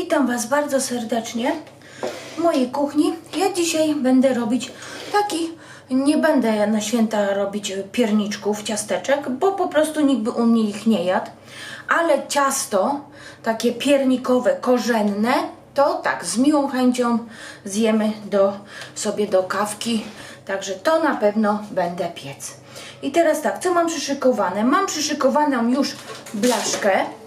Witam Was bardzo serdecznie w mojej kuchni. Ja dzisiaj będę robić taki, nie będę na święta robić pierniczków, ciasteczek, bo po prostu nikt by u mnie ich nie jadł. Ale ciasto, takie piernikowe, korzenne, to tak, z miłą chęcią zjemy do, sobie do kawki. Także to na pewno będę piec. I teraz tak, co mam przyszykowane? Mam przyszykowaną już blaszkę.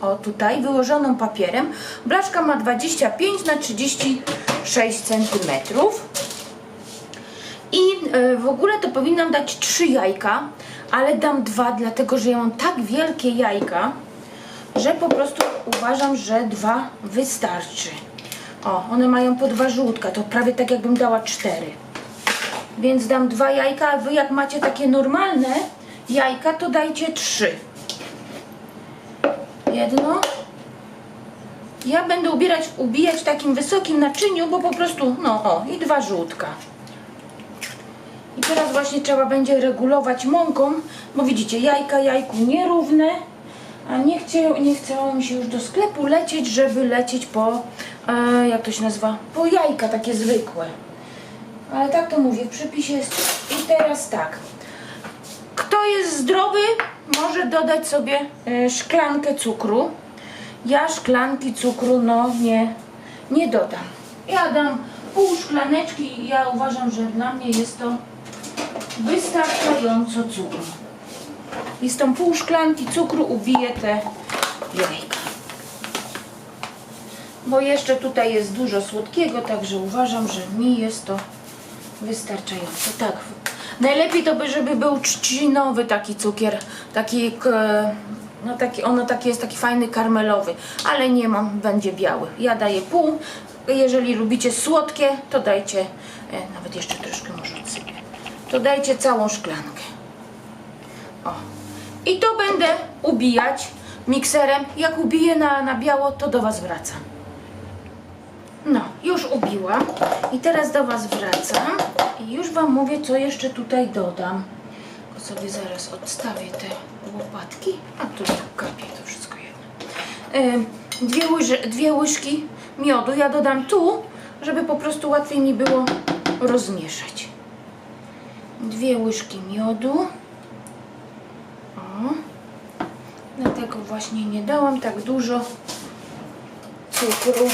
O, tutaj wyłożoną papierem. Blaszka ma 25 na 36 cm. I e, w ogóle to powinnam dać 3 jajka, ale dam dwa, dlatego że ja mam tak wielkie jajka, że po prostu uważam, że dwa wystarczy. O, one mają po dwa żółtka, to prawie tak jakbym dała cztery. Więc dam dwa jajka, a wy jak macie takie normalne jajka, to dajcie trzy. Jedno. Ja będę ubierać, ubijać w takim wysokim naczyniu, bo po prostu, no o, i dwa żółtka. I teraz właśnie trzeba będzie regulować mąką, bo widzicie, jajka jajku nierówne, a nie, chcie, nie chciało mi się już do sklepu lecieć, żeby lecieć po, e, jak to się nazywa, po jajka takie zwykłe. Ale tak to mówię, w przepisie jest. I teraz tak. Jest zdrowy, może dodać sobie e, szklankę cukru. Ja szklanki cukru, no nie, nie dodam. Ja dam pół szklaneczki ja uważam, że dla mnie jest to wystarczająco cukru. I z tą pół szklanki cukru ubiję te jajka. Bo jeszcze tutaj jest dużo słodkiego, także uważam, że mi jest to wystarczająco. Tak. Najlepiej to by, żeby był trzcinowy taki cukier, taki, no taki, ono taki jest taki fajny karmelowy, ale nie mam, będzie biały. Ja daję pół. Jeżeli lubicie słodkie, to dajcie, e, nawet jeszcze troszkę może to dajcie całą szklankę. O. I to będę ubijać mikserem. Jak ubiję na, na biało, to do Was wracam. No, już ubiłam i teraz do Was wracam i już Wam mówię, co jeszcze tutaj dodam. Tylko sobie zaraz odstawię te łopatki, a tu kapie to wszystko jedno. Dwie, dwie łyżki miodu ja dodam tu, żeby po prostu łatwiej mi było rozmieszać. Dwie łyżki miodu. O. Dlatego właśnie nie dałam tak dużo cukru.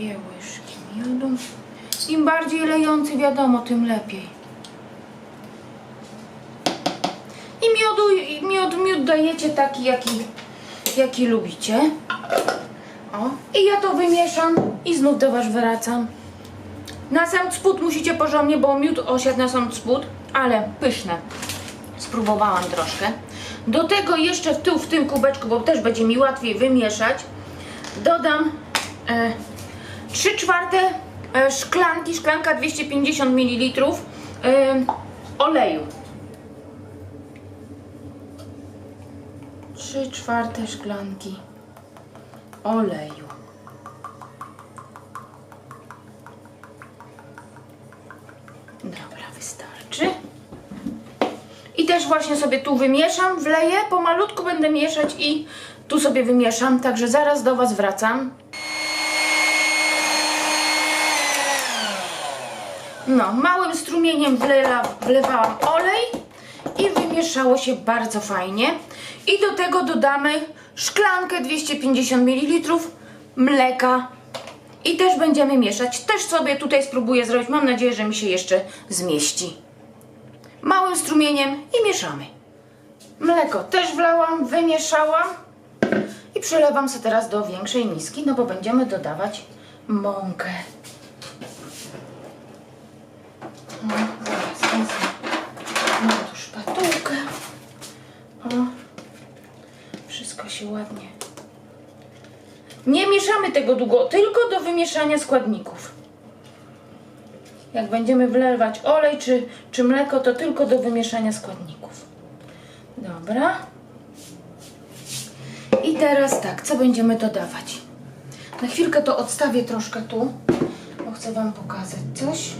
Dwie łyżki miodu. Im bardziej lejący, wiadomo, tym lepiej. I miodu, i miód, miód dajecie taki, jaki, jaki lubicie. O, i ja to wymieszam i znów do Was wracam. Na sam spód musicie porządnie, bo miód osiadł na sam spód, ale pyszne. Spróbowałam troszkę. Do tego jeszcze w tył w tym kubeczku, bo też będzie mi łatwiej wymieszać, dodam e, 3 czwarte e, szklanki, szklanka 250 ml e, oleju. 3 czwarte szklanki oleju. Dobra, wystarczy. I też właśnie sobie tu wymieszam, wleję, pomalutku będę mieszać i tu sobie wymieszam, także zaraz do Was wracam. No, małym strumieniem wlela, wlewałam olej i wymieszało się bardzo fajnie. I do tego dodamy szklankę 250 ml mleka i też będziemy mieszać. Też sobie tutaj spróbuję zrobić, mam nadzieję, że mi się jeszcze zmieści małym strumieniem i mieszamy. Mleko też wlałam, wymieszałam i przelewam sobie teraz do większej miski, no bo będziemy dodawać mąkę. No, zaraz wezmę mam tu szpatułkę. O, wszystko się ładnie. Nie mieszamy tego długo, tylko do wymieszania składników. Jak będziemy wlewać olej czy, czy mleko, to tylko do wymieszania składników. Dobra. I teraz tak, co będziemy dodawać? Na chwilkę to odstawię troszkę tu, bo chcę Wam pokazać coś.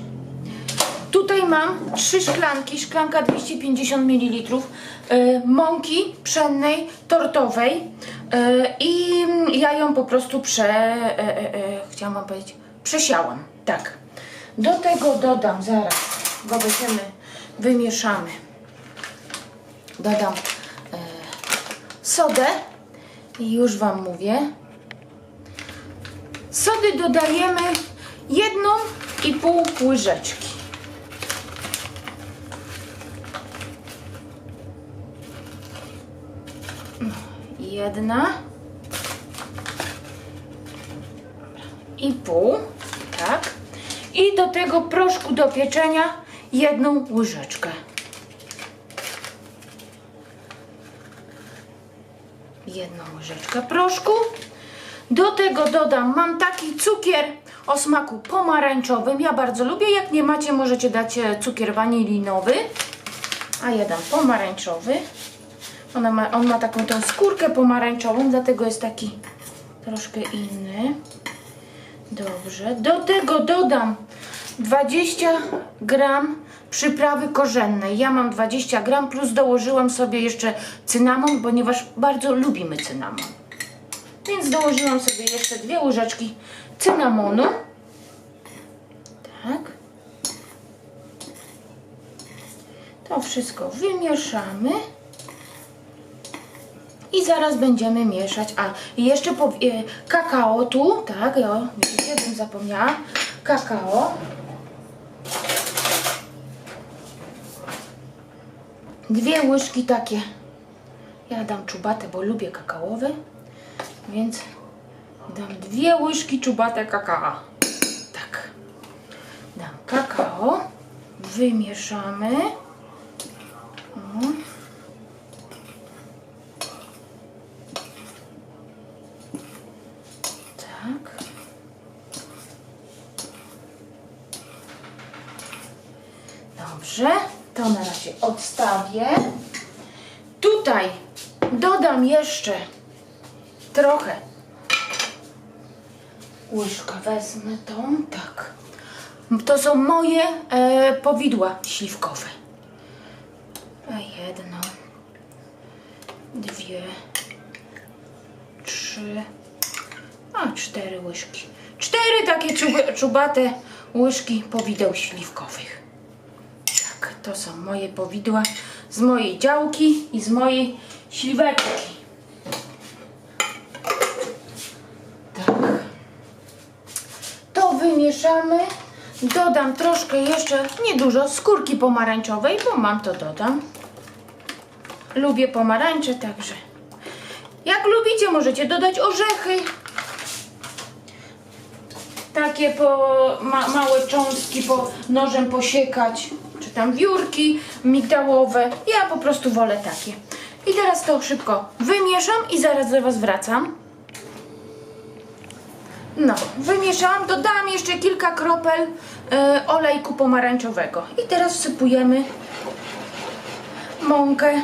Tutaj mam trzy szklanki, szklanka 250 ml y, mąki pszennej, tortowej. E, I ja ją po prostu prze... E, e, chciałam powiedzieć, przesiałam. Tak. Do tego dodam zaraz, bo będziemy, wymieszamy. Dodam e, sodę i już wam mówię. Sody dodajemy jedną i pół łyżeczki. Jedna i pół, tak. I do tego proszku do pieczenia jedną łyżeczkę. Jedną łyżeczkę proszku. Do tego dodam, mam taki cukier o smaku pomarańczowym. Ja bardzo lubię. Jak nie macie, możecie dać e, cukier wanilinowy. A ja dam pomarańczowy. Ona ma, on ma taką tą skórkę pomarańczową, dlatego jest taki troszkę inny. Dobrze. Do tego dodam 20 gram przyprawy korzennej. Ja mam 20 gram, plus dołożyłam sobie jeszcze cynamon, ponieważ bardzo lubimy cynamon. Więc dołożyłam sobie jeszcze dwie łyżeczki cynamonu. Tak. To wszystko wymieszamy. I zaraz będziemy mieszać. A jeszcze e, kakao tu, tak, o, widzicie, bym zapomniała. Kakao. Dwie łyżki takie. Ja dam czubate, bo lubię kakaowy. Więc dam dwie łyżki czubate kakao. Tak. Dam kakao. Wymieszamy. O. Tak. Dobrze, to na razie odstawię. Tutaj dodam jeszcze trochę. Łyżkę wezmę tą, tak. To są moje e, powidła śliwkowe. A jedno, dwie, trzy, a cztery łyżki. Cztery takie czub- czubate łyżki powideł śliwkowych. To są moje powidła z mojej działki i z mojej śliweczki. Tak. To wymieszamy. Dodam troszkę jeszcze, niedużo, skórki pomarańczowej, bo mam to dodam. Lubię pomarańcze, także jak lubicie, możecie dodać orzechy. Takie po ma, małe cząstki po nożem posiekać, czy tam wiórki migdałowe. Ja po prostu wolę takie. I teraz to szybko wymieszam i zaraz do Was wracam. No, wymieszałam, dodałam jeszcze kilka kropel e, olejku pomarańczowego. I teraz wsypujemy mąkę.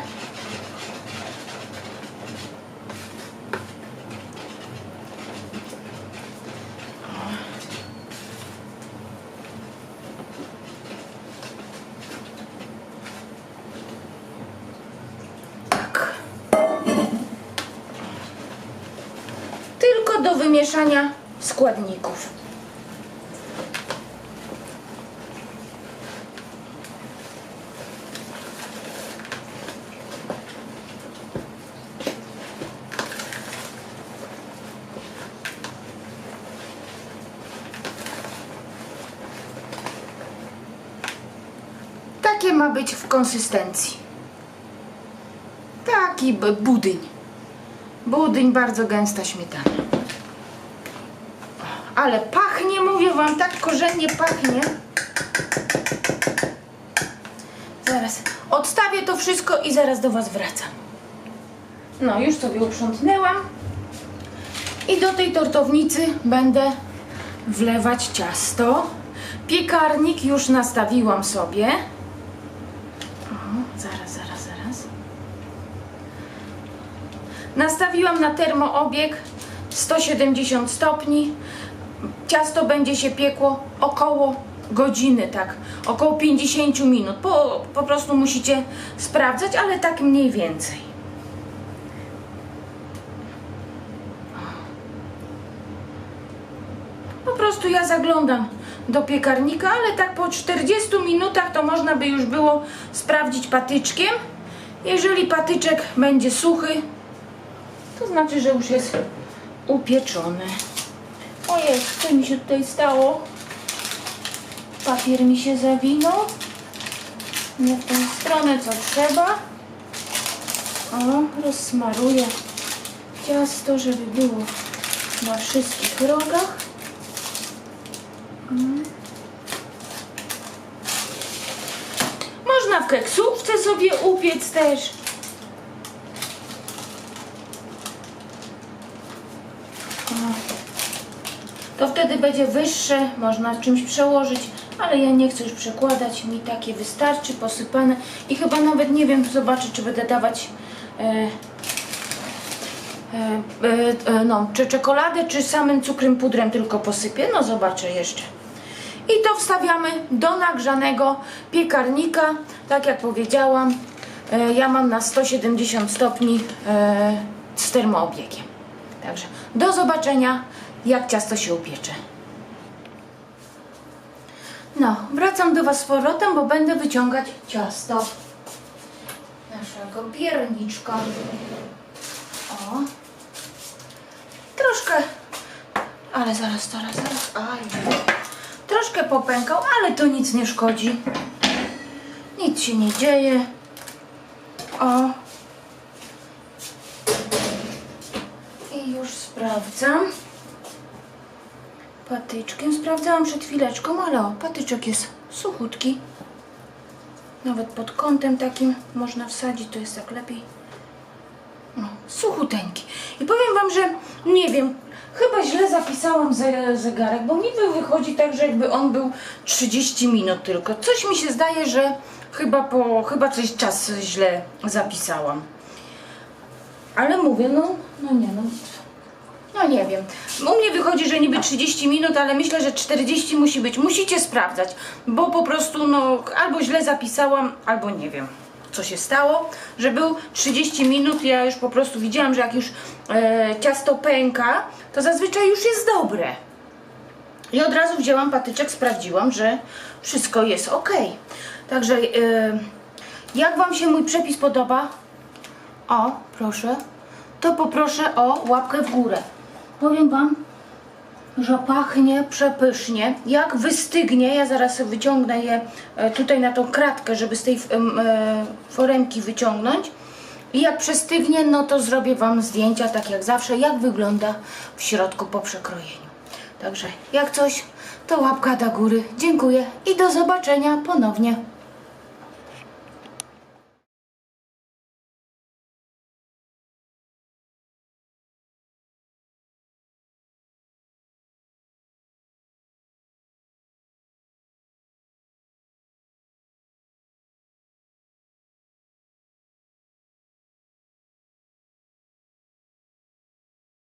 Tak. Tylko do wymieszania składników. Takie ma być w konsystencji. Taki budyń. Budyń, bardzo gęsta śmietana. Ale pachnie, mówię wam, tak korzennie pachnie. Zaraz odstawię to wszystko i zaraz do was wracam. No, już sobie uprzątnęłam. I do tej tortownicy będę wlewać ciasto. Piekarnik już nastawiłam sobie. O, zaraz, zaraz, zaraz. Nastawiłam na termoobieg 170 stopni. Ciasto będzie się piekło około godziny, tak, około 50 minut. Po, po prostu musicie sprawdzać, ale tak mniej więcej. Po prostu ja zaglądam do piekarnika, ale tak po 40 minutach to można by już było sprawdzić patyczkiem. Jeżeli patyczek będzie suchy, to znaczy, że już jest upieczony. Ojej, co mi się tutaj stało? Papier mi się zawinął. Nie w tą stronę, co trzeba. O, rozsmaruję ciasto, żeby było na wszystkich rogach. Mm. Można w keksówce sobie upiec też. To wtedy będzie wyższe, można czymś przełożyć, ale ja nie chcę już przekładać, mi takie wystarczy, posypane i chyba nawet nie wiem, zobaczę czy będę dawać e, e, e, e, no, czy czekoladę, czy samym cukrem pudrem tylko posypię, no zobaczę jeszcze. I to wstawiamy do nagrzanego piekarnika, tak jak powiedziałam, e, ja mam na 170 stopni e, z termoobiegiem. Także do zobaczenia, jak ciasto się upiecze. No, wracam do Was z powrotem, bo będę wyciągać ciasto naszego pierniczka. O. Troszkę, ale zaraz, zaraz, zaraz, aj. Troszkę popękał, ale to nic nie szkodzi. Nic się nie dzieje. O. I już sprawdzam. Patyczkiem sprawdzałam przed chwileczką, ale o, patyczek jest suchutki. Nawet pod kątem takim można wsadzić, to jest tak lepiej. No, suchuteńki. I powiem Wam, że nie wiem, chyba źle zapisałam ze- zegarek, bo mi wy- wychodzi tak, że jakby on był 30 minut tylko. Coś mi się zdaje, że chyba po, chyba coś czas źle zapisałam. Ale mówię, no, no nie no. No nie wiem. U mnie wychodzi, że niby 30 minut, ale myślę, że 40 musi być. Musicie sprawdzać, bo po prostu no albo źle zapisałam, albo nie wiem co się stało, że był 30 minut, ja już po prostu widziałam, że jak już e, ciasto pęka, to zazwyczaj już jest dobre. I od razu wzięłam patyczek, sprawdziłam, że wszystko jest ok. Także e, jak Wam się mój przepis podoba, o, proszę, to poproszę o łapkę w górę. Powiem Wam, że pachnie przepysznie. Jak wystygnie, ja zaraz wyciągnę je e, tutaj na tą kratkę, żeby z tej e, foremki wyciągnąć. I jak przestygnie, no to zrobię Wam zdjęcia, tak jak zawsze, jak wygląda w środku po przekrojeniu. Także jak coś, to łapka do góry. Dziękuję i do zobaczenia ponownie.